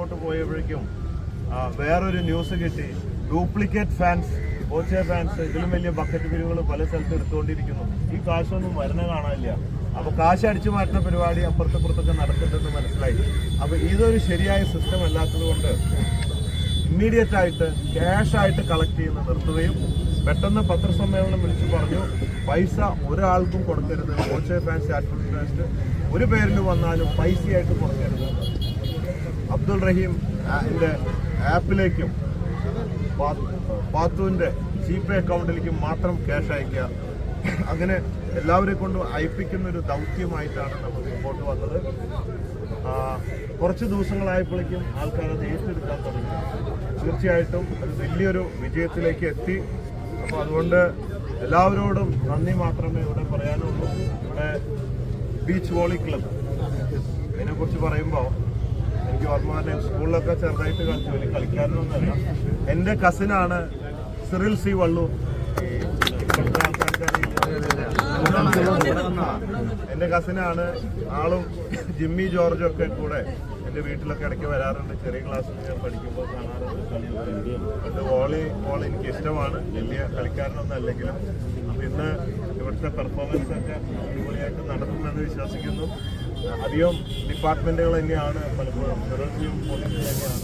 അങ്ങോട്ട് പോയപ്പോഴേക്കും വേറൊരു ന്യൂസ് കിട്ടി. ഡ്യൂപ്ലിക്കേറ്റ് ഫാൻസ് ഓച്ചേ ഫാൻസ് ഇതിലും വലിയ ബക്കറ്റ് പിരിവുകൾ പല സ്ഥലത്ത് എടുത്തുകൊണ്ടിരിക്കുന്നു. ഈ കാശൊന്നും വരുന്ന കാണാനില്ല. അപ്പോൾ കാശ് അടിച്ചു മാറ്റുന്ന പരിപാടി അപ്പുറത്തപ്പുറത്തൊക്കെ നടക്കുന്നുണ്ടെന്ന് മനസ്സിലായി. അപ്പോൾ ഇതൊരു ശരിയായ സിസ്റ്റം അല്ലാത്തത് കൊണ്ട് ഇമ്മീഡിയറ്റ് ആയിട്ട് ക്യാഷായിട്ട് കളക്ട് ചെയ്യുന്ന നിർത്തുകയും പെട്ടെന്ന് പത്രസമ്മേളനം വിളിച്ചു പറഞ്ഞു പൈസ ഒരാൾക്കും കൊടുക്കരുത്. ഓച്ചേ ഫാൻസ് ആറ്റ് ഒരു പേരിൽ വന്നാലും പൈസയായിട്ട് കൊടുക്കരുത്. അബ്ദുൾ റഹീം എന്റെ ആപ്പിലേക്കും പാത്തുവിന്റെ ജി പേ അക്കൗണ്ടിലേക്കും മാത്രം ക്യാഷ് അയക്കുക അങ്ങനെ എല്ലാവരെ കൊണ്ടും അയപ്പിക്കുന്ന ഒരു ദൗത്യമായിട്ടാണ് നമ്മൾ മുമ്പോട്ട് വന്നത്. കുറച്ച് ദിവസങ്ങളായപ്പോഴേക്കും ആൾക്കാർ അത് ഏറ്റെടുക്കാൻ തുടങ്ങി. തീർച്ചയായിട്ടും അത് വലിയൊരു വിജയത്തിലേക്ക് എത്തി. അപ്പോൾ അതുകൊണ്ട് എല്ലാവരോടും നന്ദി മാത്രമേ ഇവിടെ പറയാനുള്ളൂ. ഇവിടെ ബീച്ച് വോളി ക്ലബ് അതിനെക്കുറിച്ച് പറയുമ്പോൾ എനിക്ക് സ്കൂളിലൊക്കെ ചെറുതായിട്ട് കളിച്ചു. വലിയ കളിക്കാരനൊന്നുമല്ല. എന്റെ കസിനാണ് സിറിൽ സി വള്ളു. എന്റെ കസിനാണ് ആളും ജിമ്മി ജോർജും ഒക്കെ കൂടെ എന്റെ വീട്ടിലൊക്കെ ഇടയ്ക്ക് വരാറുണ്ട്. ചെറിയ ക്ലാസ്സിൽ ഞാൻ പഠിക്കുമ്പോൾ കാണാറുണ്ട്. അതുകൊണ്ട് വോളി എനിക്ക് ഇഷ്ടമാണ്. വലിയ കളിക്കാരനൊന്നും അല്ലെങ്കിലും. ഇന്ന് ഇവിടുത്തെ പെർഫോമൻസ് ഒക്കെ അടിപൊളിയായിട്ട് നടത്തുമെന്ന് വിശ്വസിക്കുന്നു. അധികം ഡിപ്പാർട്ട്മെന്റുകൾ തന്നെയാണ് പലപ്പോഴും. പോലീസ് തന്നെയാണ്.